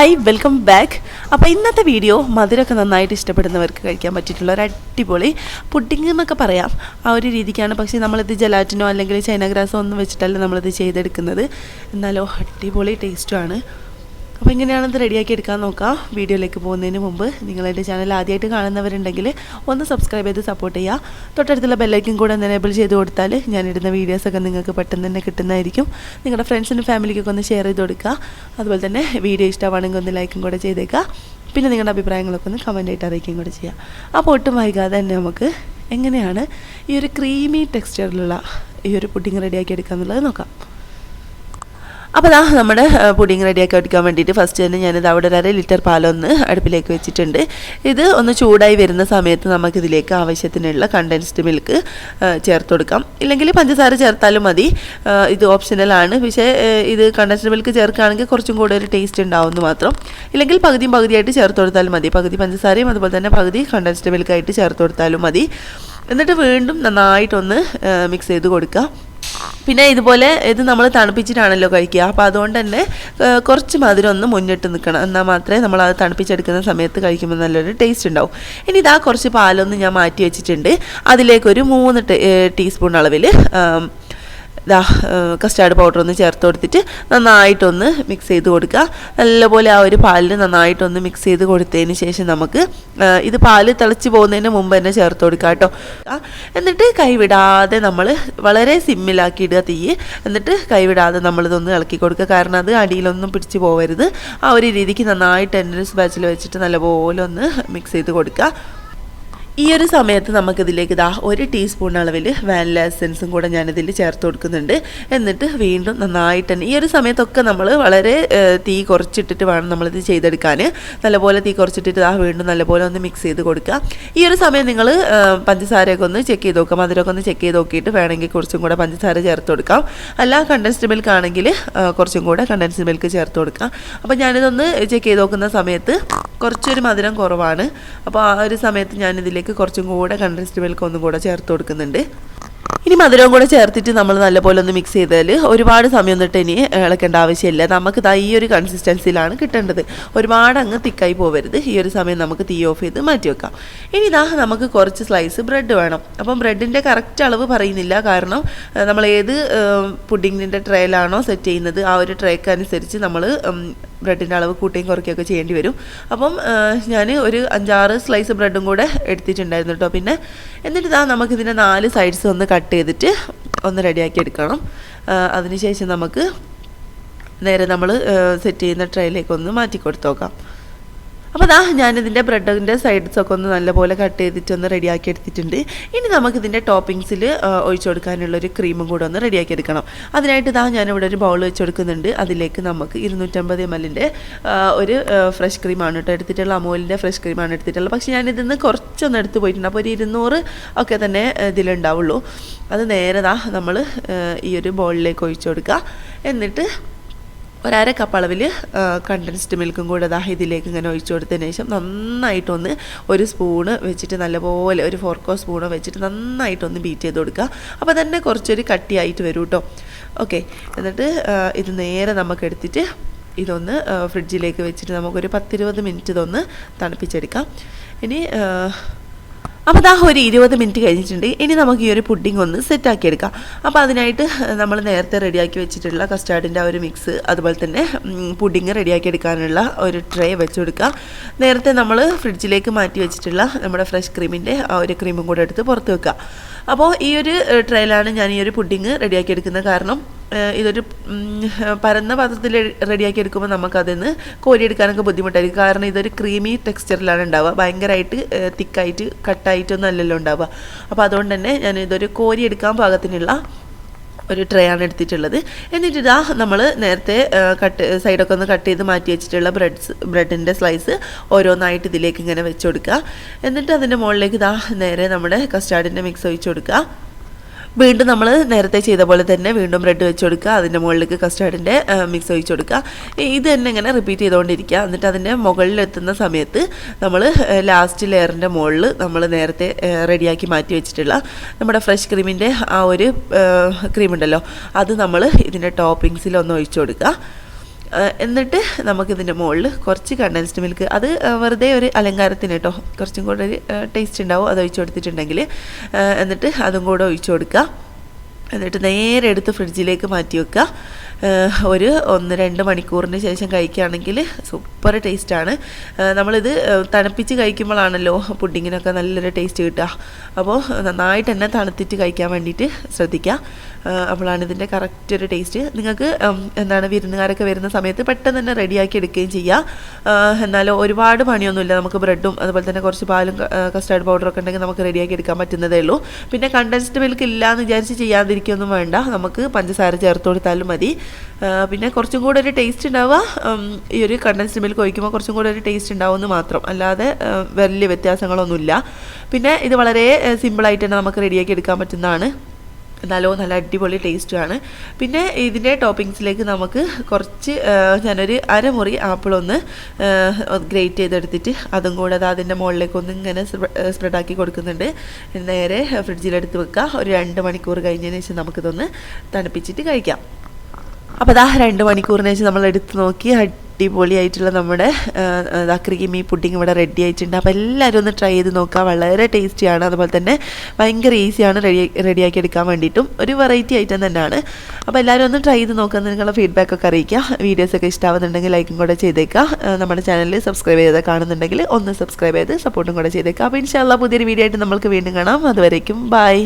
Hi welcome back അപ്പോൾ ഇന്നത്തെ video മധുരമൊക്കെ നന്നായിട്ട് ഇഷ്ടപ്പെടുന്നവർക്ക് കഴിക്കാൻ പറ്റിയിട്ടുള്ള ഒരു അടിപൊളി പുഡിംഗ് എന്നൊക്കെ പറയാം. ആ ഒരു രീതിക്കാണ്. പക്ഷേ നമ്മളിത് ജലാറ്റിനോ അല്ലെങ്കിൽ ചൈന ഗ്രാസോ ഒന്നും വെച്ചിട്ടല്ല നമ്മളിത് ചെയ്തെടുക്കുന്നത്. എന്നാലോ അടിപൊളി ടേസ്റ്റുമാണ് അപ്പോൾ എങ്ങനെയാണത് റെഡിയാക്കി എടുക്കാൻ നോക്കാം? വീഡിയോയിലേക്ക് പോകുന്നതിന് മുമ്പ് നിങ്ങൾ എന്റെ ചാനൽ ആദ്യമായിട്ട് കാണുന്നവരുണ്ടെങ്കിൽ ഒന്ന് സബ്സ്ക്രൈബ് ചെയ്ത് സപ്പോർട്ട് ചെയ്യുക. തൊട്ടടുത്തുള്ള ബെല്ലൈക്കും കൂടെ എനേബിൾ ചെയ്ത് കൊടുത്താൽ ഞാനിടുന്ന വീഡിയോസൊക്കെ നിങ്ങൾക്ക് പെട്ടെന്ന് തന്നെ കിട്ടുന്നതായിരിക്കും. നിങ്ങളുടെ ഫ്രണ്ട്സിനും ഫാമിലിക്കൊക്കെ ഒന്ന് ഷെയർ ചെയ്ത് കൊടുക്കുക. അതുപോലെ തന്നെ വീഡിയോ ഇഷ്ടമാണെങ്കിൽ ഒന്ന് ലൈക്കും കൂടെ ചെയ്തേക്കുക. പിന്നെ നിങ്ങളുടെ അഭിപ്രായങ്ങളൊക്കെ ഒന്ന് കമന്റ് ആയിട്ട് അറിയിക്കുകയും കൂടെ ചെയ്യുക. അപ്പോൾ ഒട്ടും വൈകാതെ തന്നെ നമുക്ക് എങ്ങനെയാണ് ഈ ഒരു ക്രീമി ടെക്സ്ചറിലുള്ള ഈ ഒരു പുഡിങ് റെഡിയാക്കി എടുക്കുക എന്നുള്ളത് നോക്കാം. അപ്പോൾ അതാ നമ്മുടെ പുഡിങ് റെഡിയാക്കി എടുക്കാൻ വേണ്ടിയിട്ട് ഫസ്റ്റ് തന്നെ ഞാനിത് അവിടെ ഒരു അര ലിറ്റർ പാലൊന്ന് അടുപ്പിലേക്ക് വെച്ചിട്ടുണ്ട്. ഇത് ഒന്ന് ചൂടായി വരുന്ന സമയത്ത് നമുക്കിതിലേക്ക് ആവശ്യത്തിനുള്ള കണ്ടൻസ്ഡ് മിൽക്ക് ചേർത്ത് കൊടുക്കാം. ഇല്ലെങ്കിൽ പഞ്ചസാര ചേർത്താലും മതി. ഇത് ഓപ്ഷണലാണ് പക്ഷേ ഇത് കണ്ടൻസ്ഡ് മിൽക്ക് ചേർക്കുകയാണെങ്കിൽ കുറച്ചും കൂടെ ഒരു ടേസ്റ്റ് ഉണ്ടാവുമെന്ന് മാത്രം. ഇല്ലെങ്കിൽ പകുതിയും പകുതിയായിട്ട് ചേർത്ത് കൊടുത്താലും മതി. പകുതി പഞ്ചസാരയും അതുപോലെ തന്നെ പകുതി കണ്ടൻസ്ഡ് മിൽക്കായിട്ട് ചേർത്ത് കൊടുത്താലും മതി. എന്നിട്ട് വീണ്ടും നന്നായിട്ടൊന്ന് മിക്സ് ചെയ്ത് കൊടുക്കുക. പിന്നെ ഇതുപോലെ ഇത് നമ്മൾ തണുപ്പിച്ചിട്ടാണല്ലോ കഴിക്കുക. അപ്പോൾ അതുകൊണ്ട് തന്നെ കുറച്ച് മധുരം ഒന്ന് മുന്നിട്ട് നിൽക്കണം. എന്നാൽ മാത്രമേ നമ്മൾ അത് തണുപ്പിച്ചെടുക്കുന്ന സമയത്ത് കഴിക്കുമ്പോൾ നല്ലൊരു ടേസ്റ്റ് ഉണ്ടാവും. ഇനി ഇതാ കുറച്ച് പാലൊന്ന് ഞാൻ മാറ്റി വെച്ചിട്ടുണ്ട്. അതിലേക്കൊരു മൂന്ന് ടീസ്പൂൺ അളവിൽ ഇതാ കസ്റ്റാർഡ് പൗഡർ ഒന്ന് ചേർത്ത് കൊടുത്തിട്ട് നന്നായിട്ടൊന്ന് മിക്സ് ചെയ്ത് കൊടുക്കുക. നല്ലപോലെ ആ ഒരു പാലിൽ നന്നായിട്ടൊന്ന് മിക്സ് ചെയ്ത് കൊടുത്തതിന് ശേഷം നമുക്ക് ഇത് പാൽ തിളച്ച് പോകുന്നതിന് മുമ്പ് തന്നെ ചേർത്ത് കൊടുക്കുക കേട്ടോ. എന്നിട്ട് കൈവിടാതെ നമ്മൾ വളരെ സിമ്മിലാക്കി ഇടുക തീ. എന്നിട്ട് കൈവിടാതെ നമ്മളിതൊന്ന് ഇളക്കി കൊടുക്കുക. കാരണം അത് അടിയിലൊന്നും പിടിച്ച് പോകരുത് ആ ഒരു രീതിക്ക് നന്നായിട്ട് എന്റെ ബാച്ചിൽ വെച്ചിട്ട് നല്ലപോലെ ഒന്ന് മിക്സ് ചെയ്ത് കൊടുക്കുക. ഈ ഒരു സമയത്ത് നമുക്കിതിലേക്ക് ഇതാ ഒരു ടീസ്പൂൺ അളവിൽ വാനില എസൻസും കൂടെ ഞാനിതിൽ ചേർത്ത് കൊടുക്കുന്നുണ്ട്. എന്നിട്ട് വീണ്ടും നന്നായിട്ട് തന്നെ ഈ ഒരു സമയത്തൊക്കെ നമ്മൾ വളരെ തീ കുറച്ചിട്ടിട്ട് വേണം നമ്മളിത് ചെയ്തെടുക്കാൻ നല്ലപോലെ തീ കുറച്ചിട്ടിട്ട് ആ വീണ്ടും നല്ലപോലെ ഒന്ന് മിക്സ് ചെയ്ത് കൊടുക്കുക. ഈ ഒരു സമയം നിങ്ങൾ പഞ്ചസാരയൊക്കെ ഒന്ന് ചെക്ക് ചെയ്ത് നോക്കുക. മധുരമൊക്കെ ഒന്ന് ചെക്ക് ചെയ്ത് നോക്കിയിട്ട് വേണമെങ്കിൽ കുറച്ചും കൂടെ പഞ്ചസാര ചേർത്ത് കൊടുക്കാം. അല്ല കണ്ടൻസ്ഡ് മിൽക്ക് ആണെങ്കിൽ കുറച്ചും കൂടെ കണ്ടൻസ്ഡ് മിൽക്ക് ചേർത്ത് കൊടുക്കാം. അപ്പോൾ ഞാനിതൊന്ന് ചെക്ക് ചെയ്ത് നോക്കുന്ന സമയത്ത് കുറച്ചൊരു മധുരം കുറവാണ്. അപ്പോൾ ആ ഒരു സമയത്ത് ഞാനിതിലേക്ക് കുറച്ചും കൂടെ കണ്ടൻസ്ഡ് മിൽക്ക് ഒന്നും കൂടെ ചേർത്ത് കൊടുക്കുന്നുണ്ട്. ഇനി മധുരവും കൂടെ ചേർത്തിട്ട് നമ്മൾ നല്ലപോലെ ഒന്ന് മിക്സ് ചെയ്താൽ ഒരുപാട് സമയം തൊട്ട് ഇനി ഇളക്കേണ്ട ആവശ്യമില്ല. നമുക്ക് ഈ ഒരു കൺസിസ്റ്റൻസിയിലാണ് കിട്ടേണ്ടത്. ഒരുപാട് അങ്ങ് തിക്കായി പോവരുത്. ഈ ഒരു സമയം നമുക്ക് തീ ഓഫ് ചെയ്ത് മാറ്റി വെക്കാം. ഇനി ഇതാ നമുക്ക് കുറച്ച് സ്ലൈസ് ബ്രെഡ് വേണം. അപ്പം ബ്രെഡിന്റെ കറക്റ്റ് അളവ് പറയുന്നില്ല. കാരണം നമ്മൾ ഏത് പുഡിങ്ങിന്റെ ട്രേയിലാണോ സെറ്റ് ചെയ്യുന്നത് ആ ഒരു ട്രേക്ക് അനുസരിച്ച് നമ്മൾ ബ്രെഡിന്റെ അളവ് കൂട്ടുകയും കുറയ്ക്കുകയൊക്കെ ചെയ്യേണ്ടി വരും. അപ്പം ഞാൻ ഒരു അഞ്ചാറ് സ്ലൈസ് ബ്രെഡും കൂടെ എടുത്തിട്ടുണ്ടായിരുന്നു കേട്ടോ പിന്നെ എന്നിട്ട് ഇതാ നമുക്കിതിന്റെ നാല് സൈഡ്സ് ഒന്ന് കട്ട് ചെയ്തിട്ട് ഒന്ന് റെഡിയാക്കി എടുക്കണം. അതിനുശേഷം നമുക്ക് നേരെ നമ്മൾ സെറ്റ് ചെയ്യുന്ന ട്രേയിലേക്ക് ഒന്ന് മാറ്റി കൊടുത്തു നോക്കാം. അപ്പോൾ ദാ ഞാനിതിന്റെ ബ്രെഡിന്റെ സൈഡ്സൊക്കെ ഒന്ന് നല്ലപോലെ കട്ട് ചെയ്തിട്ട് ഒന്ന് റെഡിയാക്കി എടുത്തിട്ടുണ്ട്. ഇനി നമുക്കിതിന്റെ ടോപ്പിങ്സിൽ ഒഴിച്ചു കൊടുക്കാനുള്ളൊരു ക്രീമും കൂടെ ഒന്ന് റെഡിയാക്കി എടുക്കണം. അതിനായിട്ട് ഇതാ ഞാനിവിടെ ഒരു ബൗൾ വെച്ച് കൊടുക്കുന്നുണ്ട്. അതിലേക്ക് നമുക്ക് ഇരുന്നൂറ്റമ്പത് എം എല്ലിന്റെ ഒരു ഫ്രഷ് ക്രീമാണ് കേട്ടോ എടുത്തിട്ടുള്ള അമൂലിന്റെ ഫ്രഷ് ക്രീമാണ് എടുത്തിട്ടുള്ളത്. പക്ഷേ ഞാനിതിൽ നിന്ന് കുറച്ചൊന്ന് എടുത്ത് പോയിട്ടുണ്ട്. അപ്പോൾ ഒരു ഇരുന്നൂറ് ഒക്കെ തന്നെ ഇതിലുണ്ടാവുള്ളൂ. അത് നേരെ ദാ നമ്മൾ ഈ ഒരു ബൗളിലേക്ക് ഒഴിച്ചു കൊടുക്കുക. എന്നിട്ട് ഒരര കപ്പ് അളവിൽ കണ്ടൻസ്ഡ് മിൽക്കും കൂടെ ദാ ഇതിലേക്ക് ഇങ്ങനെ ഒഴിച്ചു കൊടുത്തതിന് ശേഷം നന്നായിട്ടൊന്ന് ഒരു സ്പൂണ് വെച്ചിട്ട് നല്ലപോലെ ഒരു ഫോർക്കോ സ്പൂണോ വെച്ചിട്ട് നന്നായിട്ടൊന്ന് ബീറ്റ് ചെയ്ത് കൊടുക്കുക. അപ്പോൾ തന്നെ കുറച്ചൊരു കട്ടിയായിട്ട് വരും കേട്ടോ ഓക്കെ. എന്നിട്ട് ഇത് നേരെ നമുക്ക് എടുത്തിട്ട് ഇതൊന്ന് ഫ്രിഡ്ജിലേക്ക് വെച്ചിട്ട് നമുക്കൊരു പത്തിരുപത് മിനിറ്റ് ഇതൊന്ന് തണുപ്പിച്ചെടുക്കാം. ഇനി അപ്പോൾ ദാ ഒരു ഇരുപത് മിനിറ്റ് കഴിഞ്ഞിട്ടുണ്ട്. ഇനി നമുക്ക് ഈ ഒരു പുഡിംഗ് ഒന്ന് സെറ്റാക്കി എടുക്കാം. അപ്പോൾ അതിനായിട്ട് നമ്മൾ നേരത്തെ റെഡിയാക്കി വെച്ചിട്ടുള്ള കസ്റ്റാർഡിന്റെ ആ ഒരു മിക്സ് അതുപോലെ തന്നെ പുഡിംഗ് റെഡിയാക്കി എടുക്കാനുള്ള ഒരു ട്രേ വെച്ച് കൊടുക്കുക. നേരത്തെ നമ്മൾ ഫ്രിഡ്ജിലേക്ക് മാറ്റി വെച്ചിട്ടുള്ള നമ്മുടെ ഫ്രഷ് ക്രീമിന്റെ ആ ഒരു ക്രീമും കൂടെ എടുത്ത് പുറത്ത് വെക്കുക. അപ്പോൾ ഈ ഒരു ട്രേയിലാണ് ഞാൻ ഈ ഒരു പുഡിംഗ് റെഡിയാക്കി എടുക്കുന്നത്. കാരണം ഇതൊരു പരന്ന പാത്രത്തിൽ റെഡിയാക്കി എടുക്കുമ്പോൾ നമുക്കതിൽ നിന്ന് കോരിയെടുക്കാനൊക്കെ ബുദ്ധിമുട്ടായിരിക്കും. കാരണം ഇതൊരു ക്രീമി ടെക്സ്ചറിലാണ് ഉണ്ടാവുക. ഭയങ്കരമായിട്ട് തിക്കായിട്ട് കട്ടായിട്ടൊന്നും അല്ലല്ലോ ഉണ്ടാവുക. അപ്പോൾ അതുകൊണ്ട് തന്നെ ഞാൻ ഇതൊരു കോരിയെടുക്കാൻ പാകത്തിനുള്ള ഒരു ട്രേ ആണ് എടുത്തിട്ടുള്ളത്. എന്നിട്ട് ഇതാ നമ്മൾ നേരത്തെ കട്ട് സൈഡൊക്കെ ഒന്ന് കട്ട് ചെയ്ത് മാറ്റി വെച്ചിട്ടുള്ള ബ്രെഡ്സ് ബ്രെഡിന്റെ സ്ലൈസ് ഓരോന്നായിട്ട് ഇതിലേക്ക് ഇങ്ങനെ വെച്ച് കൊടുക്കുക. എന്നിട്ട് അതിന്റെ മുകളിലേക്ക് ഇതാ നേരെ നമ്മുടെ കസ്റ്റാർഡിന്റെ മിക്സ് ഒഴിച്ച് കൊടുക്കുക. വീണ്ടും നമ്മൾ നേരത്തെ ചെയ്ത പോലെ തന്നെ വീണ്ടും ബ്രെഡ് വെച്ച് കൊടുക്കുക അതിന്റെ മുകളിലേക്ക് കസ്റ്റാർഡിന്റെ മിക്സ് ഒഴിച്ച് കൊടുക്കുക. ഇത് തന്നെ ഇങ്ങനെ റിപ്പീറ്റ് ചെയ്തുകൊണ്ടിരിക്കുക എന്നിട്ട് അതിന്റെ മുകളിലെത്തുന്ന സമയത്ത് നമ്മൾ ലാസ്റ്റ് ലെയറിന്റെ മുകളിൽ നമ്മൾ നേരത്തെ റെഡിയാക്കി മാറ്റി വെച്ചിട്ടുള്ള നമ്മുടെ ഫ്രഷ് ക്രീമിന്റെ ആ ഒരു ക്രീമുണ്ടല്ലോ അത് നമ്മൾ ഇതിന്റെ ടോപ്പിങ്സിൽ ഒന്ന് ഒഴിച്ചു കൊടുക്കുക. എന്നിട്ട് നമുക്കിതിന്റെ മുകളിൽ കുറച്ച് കണ്ടൻസ്ഡ് മിൽക്ക് അത് വെറുതെ ഒരു അലങ്കാരത്തിന് കേട്ടോ കുറച്ചും കൂടെ ഒരു ടേസ്റ്റ് ഉണ്ടാവും. അത് ഒഴിച്ചു കൊടുത്തിട്ടുണ്ടെങ്കിൽ എന്നിട്ട് അതും കൂടെ ഒഴിച്ചു കൊടുക്കുക. എന്നിട്ട് നേരെ എടുത്ത് ഫ്രിഡ്ജിലേക്ക് മാറ്റി വെക്കുക. ഒരു ഒന്ന് രണ്ട് മണിക്കൂറിന് ശേഷം കഴിക്കുകയാണെങ്കിൽ സൂപ്പർ ടേസ്റ്റാണ് നമ്മളിത് തണുപ്പിച്ച് കഴിക്കുമ്പോഴാണല്ലോ പുഡിങ്ങിനൊക്കെ നല്ലൊരു ടേസ്റ്റ് കിട്ടുക. അപ്പോൾ നന്നായിട്ട് തന്നെ തണുത്തിട്ട് കഴിക്കാൻ വേണ്ടിയിട്ട് ശ്രദ്ധിക്കുക. അപ്പോഴാണ് ഇതിന്റെ കറക്റ്റ് ഒരു ടേസ്റ്റ് നിങ്ങൾക്ക് എന്താണ് വിരുന്നുകാരൊക്കെ വരുന്ന സമയത്ത് പെട്ടെന്ന് തന്നെ റെഡിയാക്കി എടുക്കുകയും ചെയ്യാം എന്നാലും ഒരുപാട് പണിയൊന്നുമില്ല. നമുക്ക് ബ്രെഡും അതുപോലെ തന്നെ കുറച്ച് പാലും കസ്റ്റാർഡ് പൗഡറൊക്കെ ഉണ്ടെങ്കിൽ നമുക്ക് റെഡിയാക്കി എടുക്കാൻ പറ്റുന്നതേ ഉള്ളൂ. പിന്നെ കണ്ടൻസ്ഡ് മിൽക്ക് ഇല്ല എന്ന് വിചാരിച്ച് ചെയ്യാതിരിക്കൊന്നും വേണ്ട. നമുക്ക് പഞ്ചസാര ചേർത്ത് കൊടുത്താലും മതി. പിന്നെ കുറച്ചും കൂടെ ഒരു ടേസ്റ്റ് ഉണ്ടാവുക. ഈ ഒരു കണ്ടൻസ്ഡ് മിൽക്ക് ഒഴിക്കുമ്പോൾ കുറച്ചും കൂടെ ഒരു ടേസ്റ്റ് ഉണ്ടാവുമെന്ന് മാത്രം. അല്ലാതെ വലിയ വ്യത്യാസങ്ങളൊന്നുമില്ല. പിന്നെ ഇത് വളരെ സിമ്പിളായിട്ട് തന്നെ നമുക്ക് റെഡിയാക്കി എടുക്കാൻ പറ്റുന്നതാണ്. എന്നാലോ നല്ല അടിപൊളി ടേസ്റ്റുമാണ് പിന്നെ ഇതിന്റെ ടോപ്പിങ്സിലേക്ക് നമുക്ക് കുറച്ച് ഞാനൊരു അരമുറി ആപ്പിളൊന്ന് ഗ്രേറ്റ് ചെയ്തെടുത്തിട്ട് അതും കൂടെ അത് അതിന്റെ മുകളിലേക്ക് ഒന്ന് ഇങ്ങനെ സ്പ്രെഡാക്കി കൊടുക്കുന്നുണ്ട്. നേരെ ഫ്രിഡ്ജിലെടുത്ത് വെക്കുക. ഒരു രണ്ട് മണിക്കൂർ കഴിഞ്ഞതിന് ശേഷം നമുക്കിതൊന്ന് തണുപ്പിച്ചിട്ട് കഴിക്കാം. അപ്പോൾ അതാ രണ്ട് മണിക്കൂറിന് ശേഷം നമ്മൾ എടുത്ത് നോക്കി അടിപൊളിയായിട്ടുള്ള നമ്മുടെ ക്രീമി പുഡിങ് ഇവിടെ റെഡി ആയിട്ടുണ്ട്. അപ്പോൾ എല്ലാവരും ഒന്ന് ട്രൈ ചെയ്ത് നോക്കുക. വളരെ ടേസ്റ്റിയാണ് അതുപോലെ തന്നെ ഭയങ്കര ഈസിയാണ് റെഡി റെഡിയാക്കി എടുക്കാൻ വേണ്ടിയിട്ടും. ഒരു വെറൈറ്റി ഐറ്റം തന്നെയാണ്. അപ്പോൾ എല്ലാവരും ഒന്ന് ട്രൈ ചെയ്ത് നോക്കുക. നിങ്ങളുടെ ഫീഡ്ബാക്ക് ഒക്കെ അറിയിക്കുക. വീഡിയോസൊക്കെ ഇഷ്ടമാവുന്നുണ്ടെങ്കിൽ ലൈക്കും കൂടെ ചെയ്തേക്കുക. നമ്മുടെ ചാനലിൽ സബ്സ്ക്രൈബ് ചെയ്ത് കാണുന്നുണ്ടെങ്കിൽ ഒന്ന് സബ്സ്ക്രൈബ് ചെയ്ത് സപ്പോർട്ടും കൂടെ ചെയ്തേക്കുക. അപ്പോൾ ഇൻഷാല്ല പുതിയൊരു വീഡിയോ ആയിട്ട് നമുക്ക് വീണ്ടും കാണാം. അതുവരേക്കും ബൈ